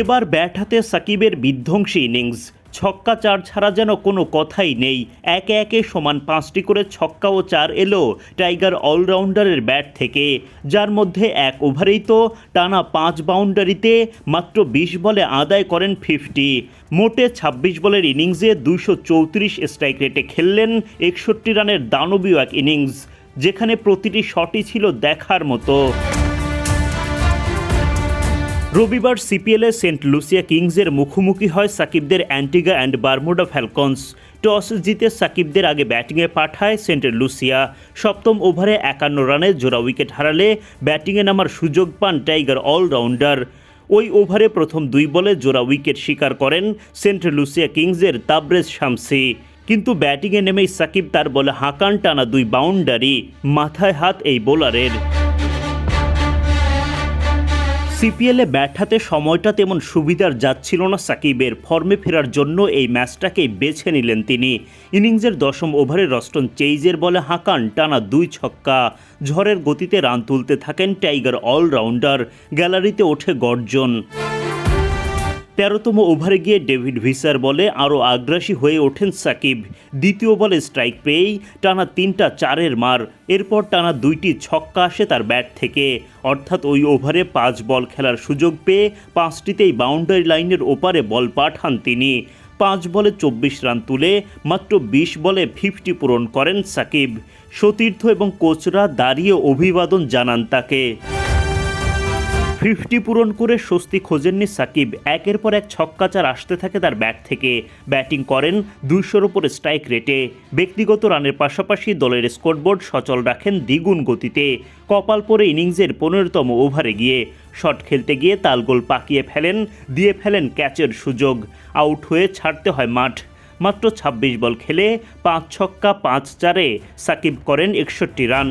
এবার ব্যাট হাতে সাকিবের বিধ্বংসী ইনিংস। ছক্কা চার ছাড়া যেন কোনো কথাই নেই। একে একে সমান পাঁচটি করে ছক্কা ও চার এলো টাইগার অলরাউন্ডারের ব্যাট থেকে। যার মধ্যে এক ওভারেই তো টানা পাঁচ বাউন্ডারিতে মাত্র বিশ বলে আদায় করেন ফিফটি। মোটে ২৬ বলের ইনিংসে দুশো চৌত্রিশ স্ট্রাইক রেটে খেললেন একষট্টি রানের দানবীয় এক ইনিংস, যেখানে প্রতিটি শটই ছিল দেখার মতো। রবিবার সিপিএলে সেন্ট লুসিয়া কিংসের মুখোমুখি হয় সাকিবদের Antigua and Barbuda Falcons. Toss জিতে সাকিবদের আগে ব্যাটিংয়ে পাঠায় সেন্ট লুসিয়া। সপ্তম ওভারে একান্ন রানে জোড়া উইকেট হারালে ব্যাটিংয়ে নামার সুযোগ পান টাইগার অলরাউন্ডার। ওই ওভারে প্রথম দুই বলে জোড়া উইকেট শিকার করেন সেন্ট লুসিয়া কিংসের তাবরেজ শামসি। কিন্তু ব্যাটিংয়ে নেমেই সাকিব তার বলে হাঁকান টানা দুই বাউন্ডারি, মাথায় হাত এই বোলারের। সিপিএলে ব্যাট হাতে সময়টা তেমন সুবিধার যাচ্ছিল না সাকিবের। ফর্মে ফেরার জন্য এই ম্যাচটাকেই বেছে নিলেন তিনি। ইনিংসের দশম ওভারে রস্টন চেইজের বলে হাঁকান টানা দুই ছক্কা। ঝড়ের গতিতে রান তুলতে থাকেন টাইগার অলরাউন্ডার। গ্যালারিতে ওঠে গর্জন। তেরোতম ওভারে গিয়ে ডেভিড ভিসার বলে আরও আগ্রাসী হয়ে ওঠেন সাকিব। দ্বিতীয় বলে স্ট্রাইক পেয়েই টানা তিনটা চারের মার। এরপর টানা দুইটি ছক্কা আসে তার ব্যাট থেকে। অর্থাৎ ওই ওভারে পাঁচ বল খেলার সুযোগ পেয়ে পাঁচটিতেই বাউন্ডারি লাইনের ওপারে বল পাঠান তিনি। পাঁচ বলে চব্বিশ রান তুলে মাত্র বিশ বলে ফিফটি পূরণ করেন সাকিব। সতীর্থ এবং কোচরা দাঁড়িয়ে অভিবাদন জানান তাকে। ফিফটি পূরণ করে স্বস্তি খোঁজেননি সাকিব। একের পর এক ছক্কাচার আসতে থাকে তার ব্যাট থেকে। ব্যাটিং করেন দুইশোর ওপরে স্ট্রাইক রেটে। ব্যক্তিগত রানের পাশাপাশি দলের স্কোরবোর্ড সচল রাখেন দ্বিগুণ গতিতে। কপাল পরে ইনিংসের পনেরোতম ওভারে গিয়ে শট খেলতে গিয়ে তালগোল পাকিয়ে ফেলেন, দিয়ে ফেলেন ক্যাচের সুযোগ। আউট হয়ে ছাড়তে হয় মাঠ। মাত্র ২৬ বল খেলে পাঁচ ছক্কা, পাঁচ চারে সাকিব করেন একষট্টি রান।